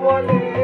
Bolívar.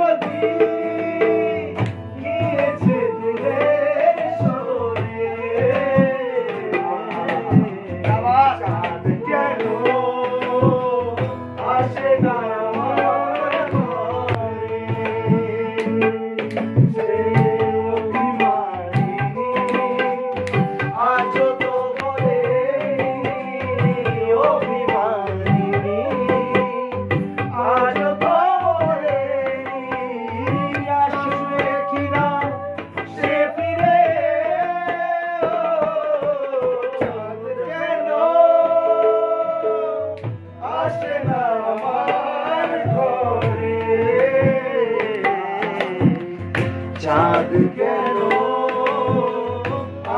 যদি চাঁদ কেন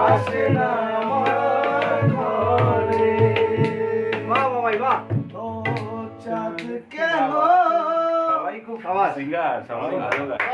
আসে না আমার ঘরে? বাহ বাবাই বাহ ও চাঁদ কেন সবাই খুব সবাই ভালো লাগে।